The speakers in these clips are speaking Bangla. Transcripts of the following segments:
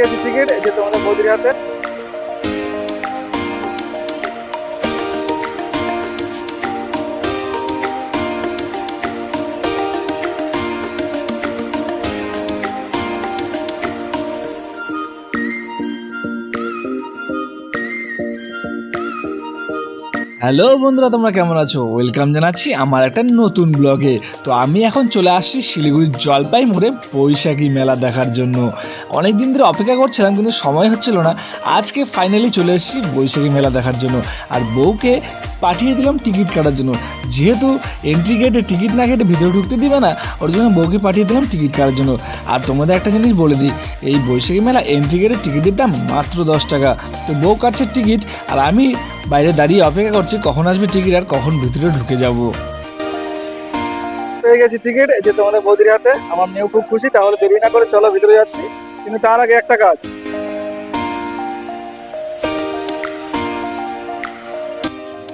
গেছি টিকিট যে তোমাদের বৌদির হ্যালো বন্ধুরা, তোমরা কেমন আছো? ওয়েলকাম জানাচ্ছি আমার একটা নতুন ব্লগে। তো আমি এখন চলে আসছি শিলিগুড়ির জলপাই মোড়ে বৈশাখী মেলা দেখার জন্য। অনেক দিন ধরে অপেক্ষা করছিলাম, কিন্তু সময় হচ্ছিল না। আজকে ফাইনালি চলে এসেছি বৈশাখী মেলা দেখার জন্য। আর বউকে পাঠিয়ে দিলাম টিকিট কাটার জন্য। যেহেতু এন্ট্রি গেটে টিকিট না কেটে ভিতরে ঢুকতে দিবে না, ওর জন্য বউকে পাঠিয়ে দিলাম টিকিট কাটার জন্য। আর তোমাদের একটা জিনিস বলে দিই, এই বৈশাখী মেলা এন্ট্রি গেটের টিকিটের দাম মাত্র দশ টাকা। তো বউ কাটছে টিকিট, আর আমি বাইরে দাঁড়িয়ে অপেক্ষা করছি কখন আসবে টিকিট আর কখন ভিতরে ঢুকে যাব। পেয়ে গেছি টিকিট এই যে তোমাদের বৌদির হাতে আমার মেয়েও খুব খুশি তাহলে দেরি না করে চলো ভিতরে যাচ্ছি। কিন্তু তার আগে একটা কাজ।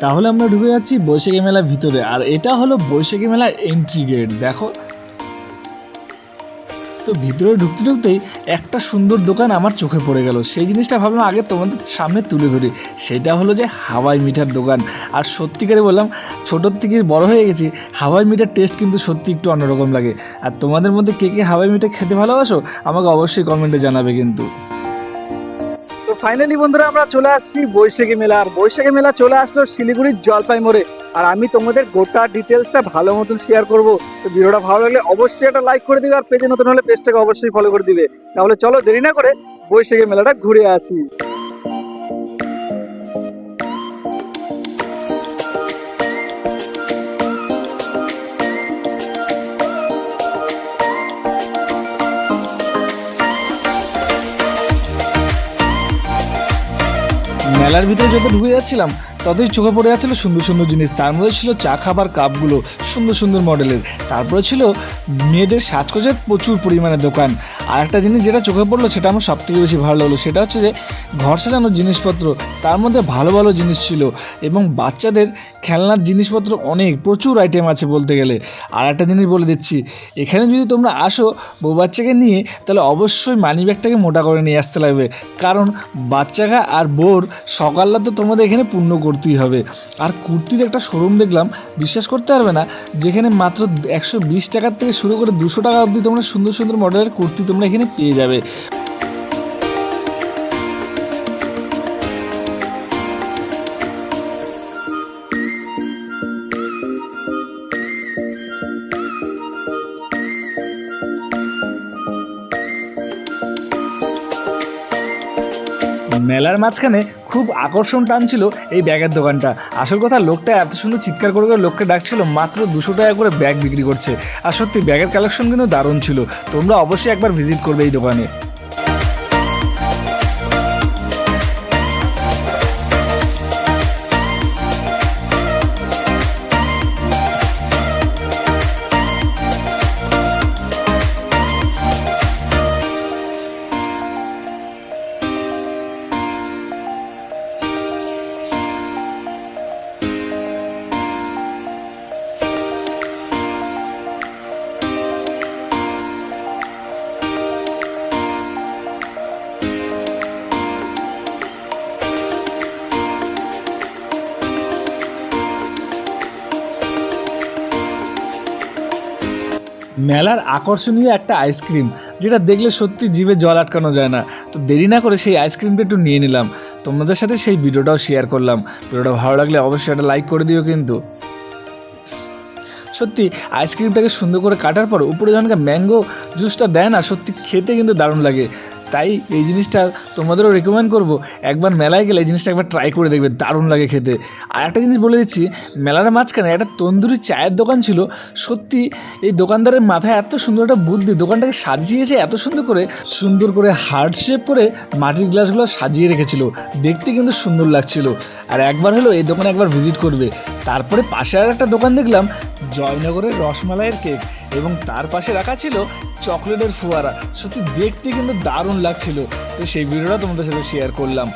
তাহলে আমরা ঢুকে যাচ্ছি বৈশাখী মেলার ভিতরে আর এটা হলো বৈশাখী মেলার এন্ট্রি গেট দেখো তো ভিতরে ঢুকতে ঢুকতেই একটা সুন্দর দোকান আমার চোখে পড়ে গেল। সেই জিনিসটা ভাবলাম আগে তোমাদের সামনে তুলে ধরি। সেটা হলো যে হাওয়াই মিঠার দোকান। আর সত্যিকারে বললাম, ছোটোর থেকে বড় হয়ে গেছি, হাওয়াই মিঠার টেস্ট কিন্তু সত্যি একটু অন্যরকম লাগে। আর তোমাদের মধ্যে কে কে হাওয়াই মিঠা খেতে ভালোবাসো, আমাকে অবশ্যই কমেন্টে জানাবে কিন্তু। ফাইনালি বন্ধুরা আমরা চলে আসছি বৈশাখী মেলা। আর বৈশাখী মেলা চলে আসলো শিলিগুড়ির জলপাই মোড়ে। আর আমি তোমাদের গোটা ডিটেলসটা ভালো মতন শেয়ার করব। তো ভিডিওটা ভালো লাগলে অবশ্যই একটা লাইক করে দিবে। আর পেজে নতুন হলে পেজটাকে অবশ্যই ফলো করে দিবে। তাহলে চলো দেরি না করে বৈশাখী মেলাটা ঘুরে আসি। মেলার ভিতরে যত ঢুকে যাচ্ছিলাম ততই চোখে পড়ে যাচ্ছিল সুন্দর সুন্দর জিনিস। তার মধ্যে ছিল চা খাবার কাপগুলো, সুন্দর সুন্দর মডেলের। তারপরে ছিল মেয়েদের সাজগোজের প্রচুর পরিমাণে দোকান। আর একটা জিনিস যেটা চোখে পড়ল, সেটা আমার সব থেকে বেশি ভালো লাগল, সেটা হচ্ছে যে ঘর সাজানোর জিনিসপত্র, তার মধ্যে ভালো ভালো জিনিস ছিল এবং বাচ্চাদের খেলনার জিনিসপত্র অনেক, প্রচুর আইটেম আছে বলতে গেলে। আর একটা জিনিস বলে দিচ্ছি, এখানে যদি তোমরা আসো বউ বাচ্চাকে নিয়ে, তাহলে অবশ্যই মানি ব্যাগটাকে মোটা করে নিয়ে আসতে লাগবে। কারণ বাচ্চাকা আর বোর সকালটা তো তোমাদের এখানে পূর্ণ করতেই হবে। আর কুর্তির একটা শোরুম দেখলাম, বিশ্বাস করতে পারবে না, যেখানে মাত্র একশো বিশ টাকার থেকে শুরু করে দুশো টাকা অবধি তোমরা সুন্দর সুন্দর মডেলের কুর্তি তোমরা এখানে পেয়ে যাবে। মেলার মাঝখানে খুব আকর্ষণ টানছিল এই ব্যাগের দোকানটা। আসল কথা, লোকটা এত সুন্দর চিৎকার করে করে লোককে ডাকছিল, মাত্র দুশো টাকা করে ব্যাগ বিক্রি করছে। আর সত্যি, ব্যাগের কালেকশন কিন্তু দারুণ ছিল। তোমরা অবশ্যই একবার ভিজিট করবে এই দোকানে। মেলার আকর্ষণীয় একটা আইসক্রিম, যেটা দেখলে সত্যি জিভে জল আটকানো যায় না। তো দেরি না করে সেই আইসক্রিমটা একটু নিয়ে নিলাম। তোমাদের সাথে সেই ভিডিওটাও শেয়ার করলাম। ভিডিওটা ভালো লাগলে অবশ্যই একটা লাইক করে দিও কিন্তু। সত্যি, আইসক্রিমটাকে সুন্দর করে কাটার পর উপরে যখন ম্যাঙ্গো জুসটা দেয় না, সত্যি খেতে কিন্তু দারুণ লাগে। তাই এই জিনিসটা তোমাদেরও রেকমেন্ড করব। একবার মেলায় গেলে এই জিনিসটা একবার ট্রাই করে দেখবে, দারুণ লাগে খেতে। আর একটা জিনিস বলে দিচ্ছি, মেলার মাঝখানে একটা তন্দুরি চায়ের দোকান ছিল, সত্যি এই দোকানদারের মাথায় এত সুন্দর একটা বুদ্ধি, দোকানটাকে সাজিয়েছে এত সুন্দর করে সুন্দর করে হার্ড শেপ করে মাটির গ্লাসগুলো সাজিয়ে রেখেছিল। দেখতে কিন্তু সুন্দর লাগছিল। আর একবার হলো এই দোকানে একবার ভিজিট করবে। তারপরে পাশে আর একটা দোকান দেখলাম, জয়নগরের রসমালাইয়ের কেক এবং তার পাশে রাখা ছিল চকলেটের ফোয়ারা। সত্যি দেখতে কিন্তু দারুণ লাগছিল। তো সেই ভিডিওটা তোমাদের সাথে শেয়ার করলাম।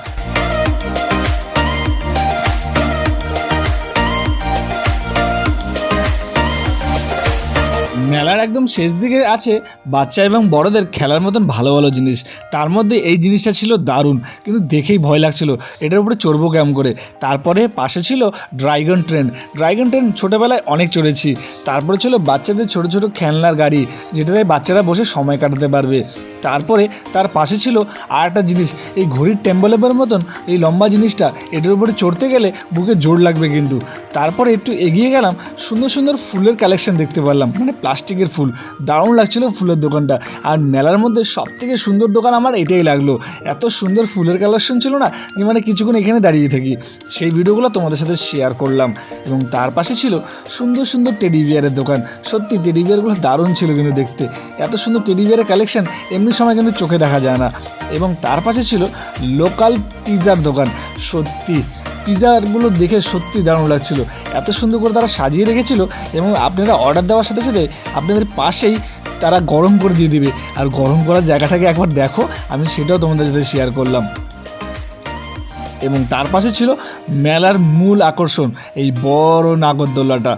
মেলার একদম শেষ দিকে আছে বাচ্চা এবং বড়দের খেলার মতন ভালো ভালো জিনিস। তার মধ্যে এই জিনিসটা ছিল দারুণ, কিন্তু দেখেই ভয় লাগছিল, এটার উপরে চড়বো কেমন করে? তারপরে পাশে ছিল ড্রাইগন ট্রেন। ড্রাইগন ট্রেন ছোটোবেলায় অনেক চড়েছি। তারপরে ছিল বাচ্চাদের ছোট ছোট খেলনার গাড়ি, যেটাতে বাচ্চারা বসে সময় কাটাতে পারবে। তারপরে তার পাশে ছিল আর একটা জিনিস, এই ঘড়ির টেম্পলেবের মতন এই লম্বা জিনিসটা, এটার উপরে চড়তে গেলে বুকে জোর লাগবে কিন্তু। তারপরে একটু এগিয়ে গেলাম, সুন্দর সুন্দর ফুলের কালেকশন দেখতে পারলাম মানে প্লাস্টিকের ফুল, দারুণ লাগছিল ফুলের দোকানটা। আর মেলার মধ্যে সব থেকে সুন্দর দোকান আমার এটাই লাগল, এত সুন্দর ফুলের কালেকশন ছিল না যে মানে কিছুক্ষণ এখানে দাঁড়িয়ে থাকি। সেই ভিডিওগুলো তোমাদের সাথে শেয়ার করলাম এবং তার পাশে ছিল সুন্দর সুন্দর টেডি বিয়ারের দোকান। সত্যি টেডি বিয়ারগুলো দারুণ ছিল কিন্তু দেখতে। এত সুন্দর টেডি বিয়ারের কালেকশন এমনি সময় কিন্তু চোখে দেখা যায় না। এবং তার পাশে ছিল লোকাল পিৎজার দোকান। সত্যি পিৎজাগুলো দেখে সত্যি দারুণ লাগছিল। এত সুন্দর করে তারা সাজিয়ে রেখেছিল এবং আপনারা অর্ডার দেওয়ার সাথে সাথে আপনাদের পাশেই তারা গরম করে দিয়ে দিবে। আর গরম করার জায়গাটাকে একবার দেখো, আমি সেটাও তোমাদের সাথে শেয়ার করলাম। এবং তার পাশে ছিল মেলার মূল আকর্ষণ, এই বড় নাগরদোল্লাটা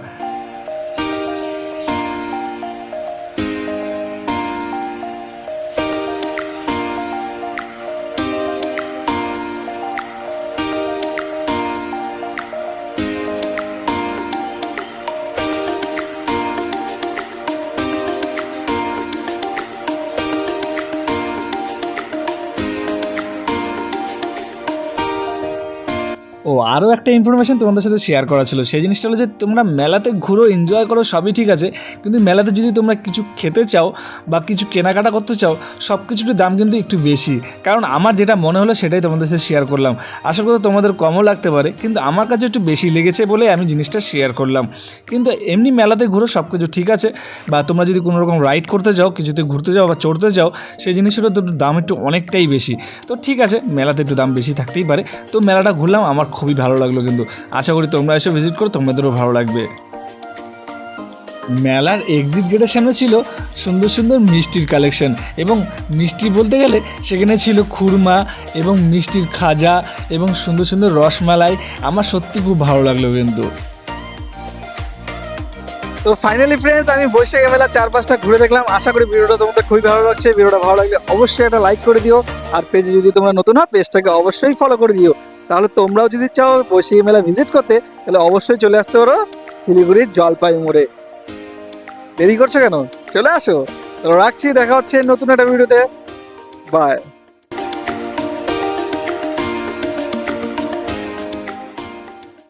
আরও একটা ইনফরমেশন তোমাদের সাথে শেয়ার করা ছিল। সেই জিনিসটা হলো যে, তোমরা মেলাতে ঘুরো এনজয় করো, সবই ঠিক আছে। কিন্তু মেলাতে যদি তোমরা কিছু খেতে চাও বা কিছু কেনাকাটা করতে চাও সব কিছুর দাম কিন্তু একটু বেশি। কারণ আমার যেটা মনে হলো, সেটাই তোমাদের সাথে শেয়ার করলাম। আশা করি তোমাদের কমও লাগতে পারে, কিন্তু আমার কাছে একটু বেশি লেগেছে বলে আমি জিনিসটা শেয়ার করলাম। কিন্তু এমনি মেলাতে ঘুরো সব কিছু ঠিক আছে। বা তোমরা যদি কোনো রকম রাইড করতে যাও, কিছুতে ঘুরতে যাও বা চড়তে যাও, সেই জিনিসেরও তো দাম একটু অনেকটাই বেশি। তো ঠিক আছে, মেলাতে একটু দাম বেশি থাকতেই পারে। তো মেলাটা ঘুরলাম, আমার খুবই ভালো লাগল কিন্তু। আশা করি তোমরা এসে ভিজিট করো, তোমাদেরও ভালো লাগবে। মেলার এক্সিট গেটের সামনে ছিল সুন্দর সুন্দর মিষ্টির কালেকশন এবং মিষ্টি বলতে গেলে সেখানে ছিল খুরমা এবং মিষ্টির খাজা এবং সুন্দর সুন্দর রসমালাই। আমার সত্যি খুব ভালো লাগল কিন্তু। তো ফাইনালি ফ্রেন্ডস আমি বৈশাখী মেলা চার পাঁচটা ঘুরে দেখলাম। আশা করি ভিডিওটা তোমাদের খুবই ভালো লাগছে। ভিডিওটা ভালো লাগলে অবশ্যই একটা লাইক করে দিও। আর পেজে যদি তোমরা নতুন হও পেজটাকে অবশ্যই ফলো করে দিও। তাহলে তোমরাও যদি চাও বৈশাখী মেলা ভিজিট করতে, তাহলে অবশ্যই চলে আসতে পারো শিলিগুড়ির জলপাই মোড়ে। দেরি করছ কেন? চলে আসো। রাখছি, দেখা হচ্ছে নতুন একটা ভিডিওতে বাই